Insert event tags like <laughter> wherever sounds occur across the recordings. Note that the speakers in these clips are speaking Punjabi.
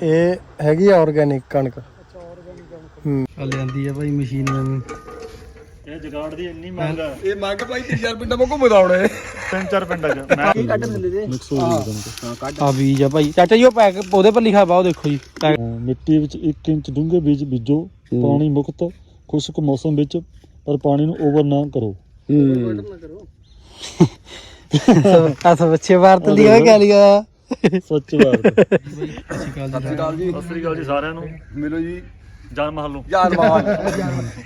ਇਹ ਹੈਗੀ ਆ ਆਰਗੈਨਿਕ ਕਣਕ। ਹੂੰ ਆ ਲਿਆਂਦੀ ਆ ਭਾਈ ਮਸ਼ੀਨ ਨਵੀਂ ਇਹ ਜਗਾੜ ਦੀ ਇੰਨੀ ਮਹਿੰਗਾ ਇਹ ਮੰਗ ਭਾਈ 3000 ਪਿੰਡਾਂ ਮੋ ਘੁੰਮਦਾ ਹੁਣ ਤਿੰਨ ਚਾਰ ਪਿੰਡਾਂ 'ਚ। ਮੈਂ ਕੱਢ ਦਿੰਦੇ ਦੇ ਆ ਬੀਜ ਆ ਭਾਈ। ਚਾਚਾ ਜੀ ਉਹ ਪੈਕ ਉਹਦੇ ਪਰ ਲਿਖਿਆ ਉਹ ਦੇਖੋ ਜੀ। ਮਿੱਟੀ ਵਿੱਚ 1 ਇੰਚ ਡੂੰਘੇ ਬੀਜ ਬੀਜੋ ਪਾਣੀ ਮੁਕਤ ਖੁਸ਼ਕ ਮੌਸਮ ਵਿੱਚ ਪਰ ਪਾਣੀ ਨੂੰ ਓਵਰ ਨਾ ਕਰੋ। ਆ <laughs> ਸਵੱਛੇ ਭਾਰਤ ਲਈ ਉਹ ਕਹਿ ਲਿਆ ਸੱਚ ਬਾਤ ਸਤਿ ਜੀ ਸਤਿ ਸ੍ਰੀ ਅਕਾਲ ਜੀ। ਸਾਰਿਆਂ ਨੂੰ। ਮਿਲੋ ਜੀ। ਜਾਨ ਮਹਲ ਨੂੰ। ਯਾਰ ਮਾਨ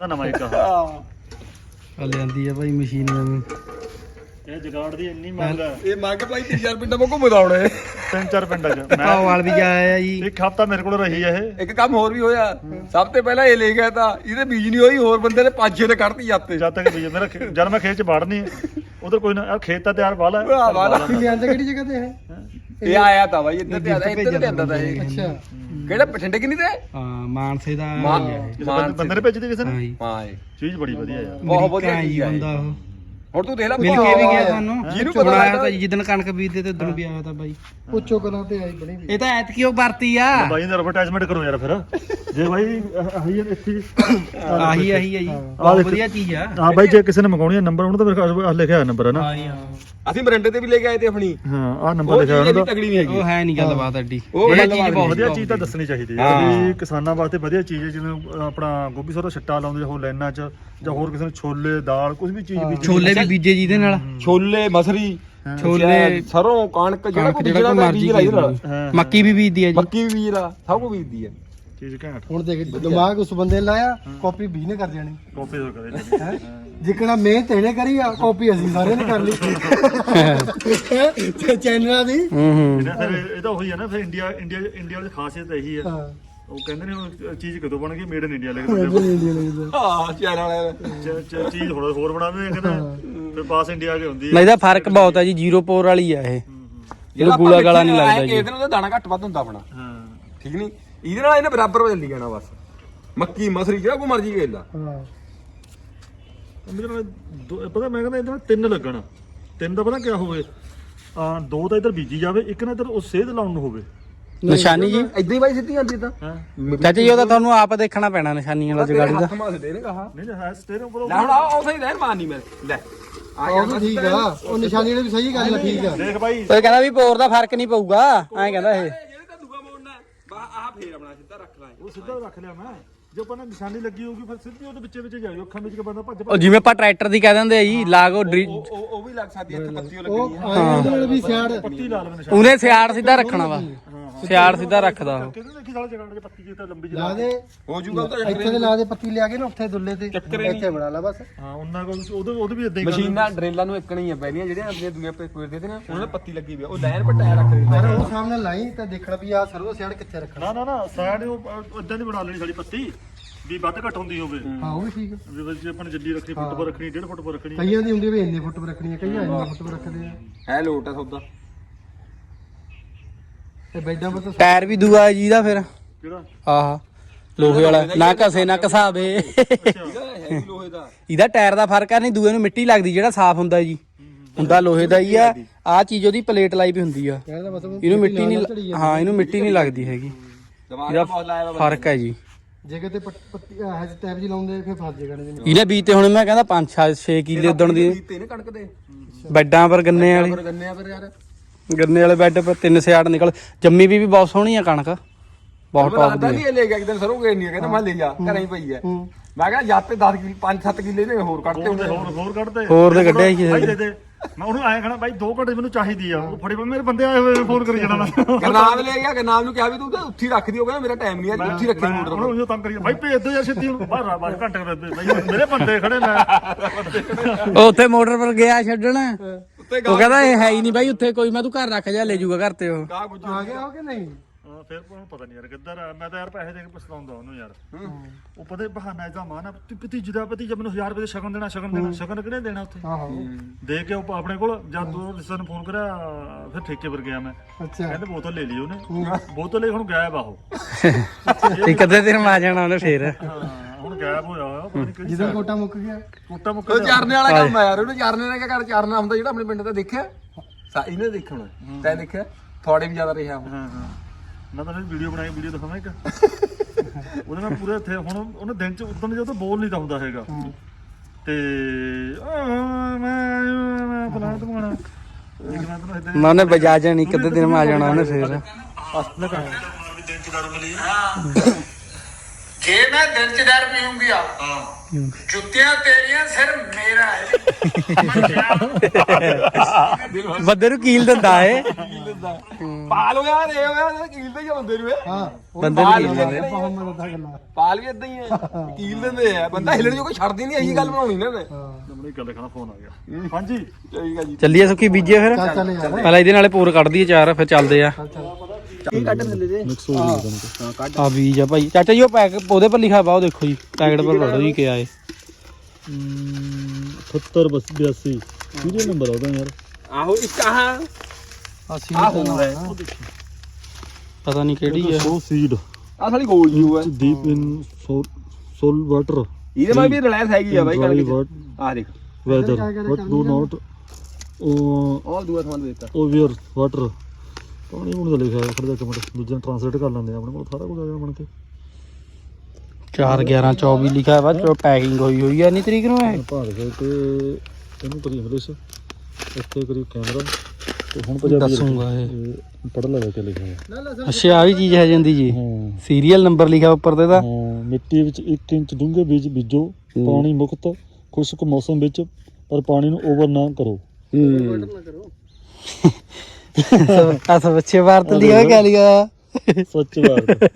ਦਾ ਨਵਾਂ ਇੱਕ ਆਹ। ਆ ਲਿਆਂਦੀ ਆ ਭਾਈ ਮਸ਼ੀਨ ਨਵੀਂ। ਇਹ ਜਗਾੜ ਦੀ ਇੰਨੀ ਮਹਿੰਗਾ ਇਹ ਮੰਗ ਭਾਈ 3000 ਪਿੰਡਾਂ ਮੋ ਘੁੰਮਦਾ ਹੁਣ ਤਿੰਨ ਚਾਰ ਪਿੰਡਾਂ 'ਚ। ਮੈਂ ਭਾਵਾਲ ਵੀ ਜਾਇਆ ਆ ਜੀ। ਇੱਕ ਹਫਤਾ ਮੇਰੇ ਕੋਲ ਰਹੀ ਹੈ ਇਹ। ਇੱਕ ਕੰਮ ਹੋਰ ਵੀ ਹੋਇਆ। ਸਭ ਤੋਂ ਪਹਿਲਾਂ ਇਹ ਲੈ ਗਿਆ ਤਾਂ ਇਹਦੇ ਬੀਜ ਨਹੀਂ ਹੋਈ ਹੋਰ ਬੰਦੇ ਨੇ ਪੰਜ ਛੇ ਨੇ ਕੱਢਤੀ ਜਾਤੇ ਜਦ ਤੱਕ ਬੀਜ ਮੇਰਾ ਖੇ- ਜਦ ਮੈਂ ਖੇਤ 'ਚ ਵੜਨੀ ਉਧਰ ਕੋਈ ਨਾ ਆਹ ਖੇਤ ਤਾਂ ਤਿਆਰ ਵਾਲਾ ਹੈ ਵਾਹ, ਵਾਲਾ। ਲਿਆਂਦਾ ਕਿਹੜੀ ਜਗ੍ਹਾ ਤੇ ਹੈ? ਇਹ ਆਇਆ ਤਾਂ ਭਾਈ ਇੱਧਰ ਤੇ ਆਦਾ ਇੱਧਰ ਤੇ ਆਂਦਾ ਤਾਂ ਇਹ। ਅੱਛਾ। ਕਿਹੜਾ ਬਠਿੰਡੇ ਕਿੰਨੀ ਤੇ? ਹਾਂ ਮਾਨਸੇ ਦਾ ਮਾਂ ਕਿਸੇ ਬੰਦੇ- ਬੰਦੇ ਨੇ ਭੇਜੀ ਤੀ ਕਿਸੇ ਹਾਂ ਨੇ ਜੀ। ਹਾਂ ਇਹ ਚੀਜ਼ ਬੜੀ ਵਧੀਆ ਯਾਰ। ਬਹੁਤ ਵਧੀਆ ਚੀਜ਼ ਆ। ਬੰਦਾ ਉਹ। ਹੁਣ ਤੂੰ ਦੇਖ ਲੈ ਮਿਲ ਕੇ ਵੀ ਗਿਆ ਤੁਹਾਨੂੰ ਜਿਹਨੂੰ ਪਤਾ ਲੱਗਦਾ- ਤਾਂ ਜੀ ਜਿੱਦਣ ਕਣਕ ਬੀਜਦੇ ਤੇ ਉਦੋਂ ਵੀ ਆਇਆ ਤਾਂ ਬਾਈ। ਪੁੱਛੋ ਕਲਾਂ ਤੇ ਆਈ ਬਣੀ ਇਹ ਤਾਂ ਐਤਕੀ ਉਹ ਵਰਤੀ ਆ। ਬਾਈ ਨੇ ਐਡਵਰਟਾਈਜ਼ਮੈਂਟ ਕਰੋ ਯਾਰ ਫਿਰ। ਜੇ ਬਾਈ ਆਹੀ ਇੱਥੇ ਆਹੀ ਆਹੀ ਆ ਜੀ। ਆਹ ਬਹੁਤ। ਵਧੀਆ ਚੀਜ਼ ਆ। ਹਾਂ ਬਾਈ ਜੇ ਕਿਸੇ ਨੇ ਮੰਗਾਉਣੀ ਹੈ ਨੰਬਰ ਉਹਨਾਂ ਦਾ ਕੋਲ ਲਿਖਿਆ ਹੋਇਆ ਨੰਬਰ ਹੈ ਨਾ। ਹਾਂ ਜੀ ਹਾਂ। ਅਸੀਂ ਮਰੰਡੇ ਤੇ ਵੀ ਲੈ ਕੇ ਆਏ ਤੇ ਆਪਣੀ। ਹਾਂ ਆਹ ਨੰਬਰ ਉਹ ਲਿਖਿਆ ਚੀਜ਼ ਹੋਇਆ ਇੰਨੀ ਉਹਨਾਂ ਦਾ ਤਗੜੀ ਨਹੀਂ ਹੈਗੀ। ਉਹ ਹੈ ਨਹੀਂ ਗੱਲਬਾਤ ਐਡੀ। ਉਹ ਇਹ ਗੱਲਬਾਤ ਚੀਜ਼ ਬਹੁਤ ਵਧੀਆ ਚੀਜ਼ ਤਾਂ ਦੱਸਣੀ ਚਾਹੀਦੀ ਹੈ ਹਾਂ। ਵੀ ਕਿਸਾਨਾਂ ਵਾਸਤੇ ਵਧੀਆ ਚੀਜ਼ ਹੈ ਜਿਵੇਂ ਆਪਣਾ ਗੋਭੀ ਸੋਰਾ ਛੱਟਾ ਲਾਉਂਦੇ ਹੋ ਲਾਈਨਾਂ 'ਚ ਜਾਂ ਹੋਰ ਕਿਸੇ ਨੂੰ ਛੋਲੇ ਦਾਲ ਕੁਝ ਵੀ ਚੀਜ਼ ਵੀ ਛੋਲੇ ਵੀ ਬੀਜੇ ਜਿਹਦੇ ਨਾਲ। ਛੋਲੇ ਮਸਰੀ ਛੋਲੇ ਸਰੋਂ ਕਣਕ ਜਿਹੜਾ ਕਣਕ ਕੋਈ ਜਿਹੜਾ ਜਿਹੜਾ ਕੋਈ ਮਰਜ਼ੀ ਬੀਜ ਲਾਈ ਹਾਂ, ਮੱਕੀ ਵੀ ਬੀਜਦੀ ਆ ਜੀ। ਮੱਕੀ ਵੀ ਬੀਜ ਲਾ ਸਭ ਕੁਝ ਬੀਜਦੀ ਹੈ। ਚੀਜ਼ ਘੈਂਟ। ਹੁਣ ਦੇਖ ਦਿਮਾਗ ਉਸ ਬੰਦੇ ਨੇ ਲਾਇਆ ਕਾਪੀ ਵੀ ਨੇ ਕਰ ਜਾਣੀ ਕਾਪੀ ਹੋ ਕਰੇ ਹੈ? ਜਿੱਕਣਾ ਮਿਹਨਤ ਇਹਨੇ ਕਰੀ ਆ ਕਾਪੀ ਅਸੀਂ ਸਾਰਿਆਂ ਨੇ ਕਰ ਲਈ। ਤੇ ਚੈਨਲਾਂ ਦੀ। ਹੂੰ ਹੂੰ। ਇਹਨਾਂ ਫਿਰ ਇਹ ਤਾਂ ਉਹੀ ਹੈ ਨਾ ਫਿਰ ਇੰਡੀਆ ਇੰਡੀਆ ਇੰਡੀਆ ਦੀ ਖਾਸੀਅਤ ਇਹੀ ਹੈ ਹਾਂ। ਉਹ ਕਹਿੰਦੇ ਨੇ ਉਹ ਚੀਜ਼ ਕਦੋਂ ਬਣ ਗਈ? ਮੇਡ ਇਨ ਇੰਡੀਆ ਲਿਖ ਦਿੰਦੇ ਇੰਡੀਆ ਲੱਗਦਾ ਹਾਂ ਚੈਨਲ ਵਾਲੇ ਚ- ਚ- ਚੀਜ਼ ਹੋਰ ਹੋਰ ਬਣਾਉਂਦੇ ਨੇ ਕਹਿੰਦੇ ਫਿਰ ਪਾਸ ਇੰਡੀਆ ਆ ਕੇ ਹੁੰਦੀ ਨਹੀਂ ਹੈ ਇਹਦਾ ਫ਼ਰਕ ਬਹੁਤ ਆ ਜੀ ਜ਼ੀਰੋ ਪੋਰ ਵਾਲੀ ਆ ਇਹ। ਜਿਹੜਾ ਗੂਲਾ ਗਾਲਾ ਨਹੀਂ ਲੱਗਦਾ ਜੀ। ਇਹਦੇ ਨਾਲ ਤਾਂ ਦਾਣਾ ਘੱਟ ਵੱਧ ਹੁੰਦਾ ਆਪਣਾ। ਹਾਂ। ਠੀਕ ਨਹੀਂ ਇਹਦੇ ਨਾਲ ਇਹਨੇ ਬਰਾਬਰ ਚੱਲੀ ਜਾਣਾ ਬਸ। ਮੱਕੀ ਮਸਰੀ ਜਿਹੜਾ ਕੋ ਮਰਜ਼ੀ ਵੇਚ ਲਾ। ਹਾਂ। ਮੇਰੇ ਨਾਲ ਦੋ- ਪਤਾ ਮੈਂ ਕਹਿੰਦਾ ਇਹਦੇ ਨਾਲ ਤਿੰਨ ਲੱਗਣ। ਤਿੰਨ ਦਾ ਪਤਾ ਕਿਆ ਹੋਵੇ? ਆ ਦੋ ਤਾਂ ਇਧਰ ਬੀਜੀ ਜਾਵੇ ਇੱਕ ਨਾ ਇਧਰ ਉਹ ਸੇਧ ਲਾਉਣ ਨੂੰ ਹੋਵੇ। ਨਿਸ਼ਾਨੀ ਜੀ? ਇਦਾਂ ਹੀ ਬਾਈ ਸਿੱਧੀ ਜਾਂਦੀ ਤਾਂ। ਹਾਂ? ਚਾਚਾ ਜੀ ਉਹ ਤਾਂ ਤੁਹਾਨੂੰ ਆਪ ਦੇਖਣਾ ਪੈਣਾ ਨਿਸ਼ਾਨੀਆਂ ਵਾਲਾ ਜਗਾੜੀ ਦਾ ਹੱਥ ਮਾਰ ਦੇ ਨੇ ਕਹਾ। ਨਹੀਂ ਨਹੀਂ ਹੈ ਸਟੇਰਿੰਗ ਪਰ ਲੈ ਹੁਣ ਆ ਉਹ ਸਹੀ ਰਹਿਣ ਮਾਰਨੀ ਮੈਂ। ਲੈ ਆ ਉਹ ਵੀ ਠੀਕ ਆ। ਉਹ ਨਿਸ਼ਾਨੀ ਨੇ ਵੀ ਸਹੀ ਗੱਲ ਆ ਠੀਕ ਆ। ਦੇਖ ਬਾਈ। ਉਹ ਕਹਿੰਦਾ ਵੀ ਪੋਰ ਦਾ ਫ਼ਰਕ ਨਹੀਂ ਪਊਗਾ। ਐਂ ਕਹਿੰਦਾ ਇਹ ਜਿਹੜੇ ਤਾਂ ਦੂਆ ਮੋੜਨਾ ਬਾ ਆਹ ਫੇਰ ਆਪਣਾ ਸਿੱਧਾ ਰੱਖ ਲਾ ਉਹ ਸਿੱਧਾ ਰੱਖ ਲਿਆ ਮੈਂ। ਜੇ ਆਪਾਂ ਨੇ ਨਿਸ਼ਾਨੀ ਲੱਗੀ ਹੋਊਗੀ ਫਿਰ ਸਿੱਧੀ ਉਹਦੇ ਵਿੱਚੇ ਵਿੱਚ ਜਾਇਓ ਅੱਖਾਂ ਵਿੱਚ ਕਿ ਬੰਦਾ ਭੱਜ ਉਹ ਜਿਵੇਂ ਆਪਾਂ ਟਰੈਕਟਰ ਦੀ ਕਹਿ ਦਿੰਦੇ ਆ ਜੀ ਲਾਗੋ ਡਰੀ- ਉਹ ਉਹ ਉਹ ਵੀ ਲੱਗ ਸਕਦੀ ਹੈ ਇੱਥੇ ਪੱਤੀ ਉਹ ਆਏ ਉਹਦੇ ਨਾਲ ਵੀ ਸਿਆੜ ਪੱਤੀ ਲਾ ਲਵੇ ਨਿਸ਼ਾਨੀ ਉਹਨੇ ਸਿਆੜ ਸਿੱਧਾ ਰੱਖਣਾ ਵਾ। ਸਿਆੜ ਸਿੱਧਾ ਰੱਖਦਾ ਉਹ। ਕਿਹਨੇ ਦੇਖੀ ਸਾਲ ਜਗਾੜ ਦੇ ਪੱਤੀ ਜੇ ਤਾਂ ਲੰਬੀ ਲਾ ਦੇ। ਹੋ ਜੂਗਾ ਉਹ ਤਾਂ ਇੱਥੇ ਤੇ ਲਾ ਦੇ ਪੱਤੀ ਲਿਆ ਕੇ ਨਾ ਉੱਥੇ ਦੁੱਲੇ ਤੇ। ਇੱਥੇ ਬਣਾ ਲਾ ਬਸ। ਹਾਂ ਉਹਨਾਂ ਕੋਲ ਉਹਦੇ ਉਹਦੇ ਵੀ ਇਦਾਂ ਹੀ ਮਸ਼ੀਨਾਂ ਡਰੇਲਾਂ ਨੂੰ ਇੱਕਣੀ ਆ ਪਹਿਲੀਆਂ ਜਿਹੜੀਆਂ ਆਪਣੀਆਂ ਦੂਏ ਪੇ ਕੋਰ ਦੇ ਨਾ ਉਹਨਾਂ ਨੇ ਪੱਤੀ ਲੱਗੀ ਵੀ ਆ, ਉਹ ਲਾਈਨ ਪਰ ਟਾਇਰ ਰੱਖ ਪਰ ਦਿੰਦੇ ਉਹ ਸਾਹਮਣੇ ਲਾਈ ਤਾਂ ਦੇਖਣਾ ਵੀ ਆ ਸਰੋਂ ਸਿਆੜ ਕਿੱਥੇ ਰੱਖਣਾ। ਨਾ ਨਾ ਨਾ ਸਾਈਡ ਉਹ ਇਦਾਂ ਦੀ ਬਣਾ ਲੈਣੀ ਸਾਡੀ ਪੱਤੀ ਵੀ ਵੱਧ ਘੱਟ ਹੁੰਦੀ ਹੋਵੇ। ਹਾਂ ਉਹ ਵੀ ਠੀਕ ਆ। ਵੀ ਬਸ ਜੇ ਆਪਾਂ ਜੱਲੀ ਰੱਖਣੀ ਫੁੱਟ ਪਰ ਰੱਖਣੀ 1.5 ਫੁੱਟ ਪਰ ਰੱਖਣੀ। ਕਈਆਂ ਦੀ ਹੁੰਦੀ ਵੀ ਇੰਨੇ ਫੁੱਟ ਪਰ ਰੱਖਣੀ ਆ ਕਈਆਂ ਇੰਨੇ ਫੁੱਟ ਪਰ ਰੱਖਦੇ ਆ। ਹੈ ਲੋਟ ਆ ਸੌਦਾ। ਤੇ ਬੈਡਾਂ ਪਰ ਤਾਂ ਟਾਇਰ ਵੀ ਦੂਆ ਜੀ ਦਾ ਫਿਰ। ਕਿਹੜਾ? ਆਹ ਲੋਹੇ ਵਾਲਾ। ਨਾ ਘਸੇ ਨਾ ਘਸਾਵੇ। ਇਹਦਾ ਟਾਇਰ ਦਾ ਫ਼ਰਕ ਆ ਨਹੀਂ ਦੂਏ ਨੂੰ ਮਿੱਟੀ ਲੱਗਦੀ ਜਿਹੜਾ ਸਾਫ਼ ਹੁੰਦਾ ਜੀ। ਹੁੰਦਾ ਲੋਹੇ ਦਾ ਹੀ ਆ। ਆ ਚੀਜ਼ ਉਹਦੀ ਪਲੇਟ ਲਾਈ ਵੀ ਹੁੰਦੀ ਆ। ਮਤਲਬ ਇਹਨੂੰ ਮਿੱਟੀ ਨਹੀਂ ਹਾਂ ਇਹਨੂੰ ਮਿੱਟੀ ਨਹੀਂ ਲੱਗਦੀ ਹੈਗੀ। ਦਿਮਾਗ ਦਾ ਬਹੁਤ ਲਾਇਆ ਵਾ ਫ਼ਰਕ ਹੈ ਜੀ। ਜੇ ਕਿਤੇ ਪੱਤੀ ਹੈ ਟੈਬ ਜੀ ਲਾਉਂਦੇ ਫਿਰ ਫਸ ਜੇਗਾ ਨੇ ਇਹਨੇ ਬੀਜ ਤੇ ਹੁਣ ਮੈਂ ਕਹਿੰਦਾ 5 6 ਕਿੱਲੇ ਉਦਣ ਦੀ। ਤੇ ਨੇ ਕਣਕ ਦੇ। ਬੈੱਡਾਂ ਪਰ ਗੰਨੇ ਵਾਲੀ। ਪਰ ਗੰਨੇ ਆ ਫਿਰ ਯਾਰ। ਗੰਨੇ ਵਾਲੇ ਬੈੱਡ ਪਰ ਤਿੰਨ ਸਿਆੜ ਨਿਕਲ ਜੰਮੀ ਵੀ ਵੀ ਬਹੁਤ ਸੋਹਣੀ ਆ ਕਣਕ ਬਹੁਤ ਟੌਪ ਦੀ ਇਹ ਲੈ ਗਿਆ ਕਿਦਨ ਸਰੋਂ ਗਏ ਨਹੀਂ ਕਹਿੰਦਾ ਮੈਂ ਲੈ ਜਾ ਘਰੇ ਹੀ ਪਈ ਹੈ। ਮੈਂ ਕਿਹਾ ਜੱਤ ਤੇ 10 ਕਿੱਲੇ 5-7 ਕਿੱਲੇ ਨੇ ਹੋਰ ਕੱਢਤੇ ਹੁੰਦੇ ਹੋਰ ਹੋਰ ਕੱਢਦੇ ਹੋਰ ਤੇ ਕੱਢਿਆ ਹੀ ਦੇ। ਦੇ ਮੈਂ ਉਹਨੂੰ ਆਇਆ ਕਹਣਾ ਬਾਈ 2 ਘੰਟੇ ਮੈਨੂੰ ਚਾਹੀਦੀ ਆ। ਉਹ ਫੜੇ ਮੇਰੇ ਬੰਦੇ ਆਏ ਹੋਏ ਫੋਨ ਕਰੀ ਜਾਣਾ। ਮੈਂ ਗਰਨਾਮ ਲੈ ਗਿਆ ਗਰਨਾਮ ਨੂੰ ਕਿਹਾ ਵੀ ਤੂੰ ਤਾਂ ਉੱਥੇ ਹੀ ਰੱਖ ਦਿਓ ਕਹਿੰਦਾ ਮੇਰਾ ਟਾਈਮ ਨਹੀਂ ਹੈ ਉੱਥੇ ਹੀ ਰੱਖੀ ਮੋਟਰ ਉਹਨੂੰ ਉਹਨੂੰ ਤੰਗ ਕਰੀ ਬਾਈ ਭੇਜ ਦੋ ਯਾਰ ਛੇਤੀ ਉਹਨੂੰ। ਬਾਹਰ ਆ ਬਾਹਰ ਘੰਟੇ ਦੇ ਬਾਈ ਮੇਰੇ ਬੰਦੇ ਖੜੇ ਨੇ। ਉਹ ਉੱਥੇ ਮੋਟਰ ਪਰ ਗਿਆ ਛੱਡਣ। ਉੱਤੇ ਉਹ ਕਹਿੰਦਾ ਇਹ ਹੈ ਹੀ ਨਹੀਂ ਬਾਈ ਉੱਥੇ ਕੋਈ ਮੈਂ ਤੂੰ ਘਰ ਰੱਖ ਜਾ ਲੈ ਜਾਊਗਾ ਘਰ ਤੇ ਉਹ। ਗੁੱਜੂ ਆ ਗਿਆ ਹੋ ਕਿ ਨਹੀਂ? ਹਾਂ, ਫਿਰ ਉਹਨੂੰ ਪਤਾ ਨਹੀਂ ਯਾਰ ਕਿੱਧਰ ਆ। ਮੈਂ ਤਾਂ ਯਾਰ ਪੈਸੇ ਦੇ ਕੇ ਪਛਤਾਉਂਦਾ ਉਹਨੂੰ ਯਾਰ। ਉਹ ਪਤਾ ਬਹਾਨਾ ਇਹਦਾ ਮਾਨਾ ਭਤੀਜ ਦਾ ਭਤੀਜਾ ਮੈਨੂੰ 1000 ਰੁਪਏ ਦੇ ਸ਼ਗਨ ਦੇਣਾ ਸ਼ਗਨ ਦੇਣਾ ਸ਼ਗਨ ਕਿਹਨੇ ਦੇਣਾ ਉੱਥੇ? ਆਹੋ। ਦੇ ਕੇ ਉਹ ਆਪਣੇ ਕੋਲ ਜਦ ਤੂੰ ਰਿਸ਼ਤੇ ਨੂੰ ਫੋਨ ਕਰਿਆ ਫਿਰ ਠੇਕੇ ਪਰ ਗਿਆ ਮੈਂ। ਅੱਛਾ। ਕਹਿੰਦੇ ਬੋਤਲ ਲੈ ਲਈ ਉਹਨੇ। ਬੋਤਲ ਲੈ ਹੁਣ ਗਾਇਬ ਆ ਉਹ। ਇੱਕ ਅੱਧੇ ਦਿਨ ਮਾ ਜਾਣਾ ਉਹਨੇ ਫੇਰ? ਹਾਂ, ਹੁਣ ਗਾਇਬ ਹੋਇਆ ਹੋਇਆ ਪਤਾ ਨਹੀਂ ਕਿਹੜੀ ਜਦੋਂ ਕੋਟਾ ਮੁੱਕ ਗਿਆ ਟੁੱਟਾ ਮੁੱਕ ਉਹ ਚਾਰਨੇ ਵਾਲਾ ਕੰਮ ਆ ਯਾਰ ਉਹਨੇ ਚਾਰਨੇ ਨੇ ਕਿਆ ਕਰ ਚਾਰਨਾ ਹੁੰਦਾ ਜਿਹੜਾ ਆਪਣੇ ਪਿੰਡ ਦਾ ਦੇਖਿਆ ਸਾ ਇਹਨੇ ਦੇਖਣਾ ਤੈਂ ਦੇਖਿਆ ਥੋੜੇ ਵੀ ਜ਼ਿਆਦਾ ਰਿਹਾ ਹਾਂ ਹਾਂ ਮੈਂ ਤਾਂ ਵੀਡੀਓ ਬਣਾਈ ਵੀਡੀਓ ਦਿਖਾਵਾਂ ਇੱਕ ਉਹਦੇ ਨਾਲ ਪੂਰੇ ਇੱਥੇ ਹੁਣ ਉਹਨੇ ਦਿਨ ਚ ਉਦੋਂ ਜਦੋਂ ਬੋਲ ਨਹੀਂ ਤਾਂ ਹੁੰਦਾ ਹੈਗਾ ਤੇ ਆਹ, ਮੈਂ ਮੈਂ ਪਲਾਨ ਇੱਕ ਮੈਂ ਤੈਨੂੰ ਇਦਾਂ ਮੈਂ ਉਹਨੇ ਬਜਾ ਜਾਣੀ ਇੱਕ ਅੱਧੇ ਦਿਨ ਮੈਂ ਆ ਜਾਣਾ ਉਹਨੇ ਫੇਰ ਹਸਪਤਾਲ ਕਰਾਂ ਦਿਨ ਚ ਦਾਰੂ ਮਿਲੀ ਜੇ ਮੈਂ ਦਿਨ ਚ ਦਰ ਪੀਉਂਗੀਆ ਜੁੱਤੀਆਂ ਤੇਰੀਆਂ ਸਿਰ ਮੇਰਾ ਹੈ। ਬੰਦੇ ਨੂੰ ਕੀਲ ਦਿੰਦਾ ਏ ਪਾਲ ਹੋਇਆ ਰੇ ਹੋਇਆ ਤੇ ਕੀਲ ਦੇ ਹੀ ਬੰਦੇ ਨੂੰ ਇਹ। ਹਾਂ ਬੰਦੇ ਨੂੰ ਕੀਲ ਦਿੰਦੇ ਬਹੁਤ ਮਦਦ ਗੱਲਾਂ ਪਾਲ ਵੀ ਇਦਾਂ ਹੀ ਹੈ ਕੀਲ ਦਿੰਦੇ ਆ। ਬੰਦਾ ਹਿੱਲਣ ਜੋ ਕੋਈ ਛੱਡਦੀ ਨਹੀਂ ਇਹੀ ਗੱਲ ਬਣਾਉਣੀ ਨਾ ਨੇ ਨੰਬਰ ਇੱਕ ਗੱਲ ਦੇਖਣਾ ਫੋਨ ਆ ਗਿਆ। ਹਾਂਜੀ। ਠੀਕ ਹੈ ਜੀ। ਚੱਲੀਏ ਸੁੱਕੀ ਬੀਜੇ ਫਿਰ। ਯਾਰ ਪਹਿਲਾਂ ਇਹਦੇ ਨਾਲੇ ਪੂਰ ਕੱਢ ਦਈਏ ਚਾਰ ਫਿਰ ਚੱਲਦੇ ਆ। ਆ ਬੀਜ ਆ ਭਾਈ ਚਾਚਾ ਜੀ ਉਹ ਪੈਕ ਉਹਦੇ ਪਰ ਲਿਖਾ ਵਾ ਉਹ ਦੇਖੋ ਜੀ ਪੈਕਟ ਪਰ ਪੜੋ ਜੀ ਕਿਆ ਏ 78 ਬਸ 82 ਸੀਰੀਅਲ ਨੰਬਰ ਆਉਦਾ ਯਾਰ? ਆਹੋ ਇੱਕ ਆਹ। ਅਸੀਂ ਆਹ ਹੋਰ ਹੈ। ਪਤਾ ਨਹੀਂ ਕਿਹੜੀ ਆ। ਸੋ ਸੀਡ ਆਹ ਸਾਲੀ ਗੋਲ ਜੀ ਹੋਇਆ ਡੀਪ ਇਨ ਸੋਲ ਵਾਟਰ ਇਹਦੇ ਮੈਂ ਵੀ ਰਿਲਾਇੰਸ ਹੈਗੀ ਆ ਬਾਈ Dry ਕਣਕ what ਚ ਆਹ ਦੇਖ। Weather but do not ਉਹ ਉਹ ਦੂਆ ਸਮਾਨ ਦੇ ਦਿੱਤਾ। ਓਵਰ ਵਾਟਰ ਪਾਣੀ ਹੁਣ ਦਾ ਲਿਖਿਆ ਫਿਰ ਇੱਕ ਮਿੰਟ ਦੂਜਾ ਟ੍ਰਾਂਸਲੇਟ ਕਰ ਲੈਂਦੇ ਆ ਆਪਣੇ ਕੋਲ ਸਾਰਾ ਕੁਝ ਆ ਗਿਆ ਬਣ ਕੇ। 4 11 24 ਲਿਖਿਆ ਵਾ ਜੋ ਪੈਕਿੰਗ ਹੋਈ ਹੋਈ ਆ ਨਹੀਂ ਤਰੀਕ ਨੂੰ ਇਹ? ਭਾਰ ਗਏ ਤੇ ਇਹਨੂੰ ਕਰੀ ਇੰਗਲਿਸ਼ ਇੱਥੇ ਕਰੀ ਕੈਮਰਾ ਤੇ ਹੁਣ ਪੰਜਾਬੀ ਦੱਸੂਗਾ ਇਹ। ਪੜ ਲੈ ਕੇ ਲਿਖਿਆ ਅੱਛਾ ਆ ਵੀ ਚੀਜ਼ ਹੈ ਜਾਂਦੀ ਜੀ। ਸੀਰੀਅਲ ਨੰਬਰ ਲਿਖਿਆ ਉੱਪਰ ਤੇ ਦਾ। ਮਿੱਟੀ ਵਿੱਚ 1 ਇੰਚ ਡੂੰਘੇ ਬੀਜ ਬੀਜੋ ਪਾਣੀ ਮੁਕਤ ਖੁਸ਼ਕ ਮੌਸਮ ਵਿੱਚ ਪਰ ਪਾਣੀ ਨੂੰ ਓਵਰ ਨਾ ਕਰੋ। <laughs> ਭਾਰਤ ਲਿਆ ਕਿਆ ਲਿਆ ਸੱਚ ਬਾਤ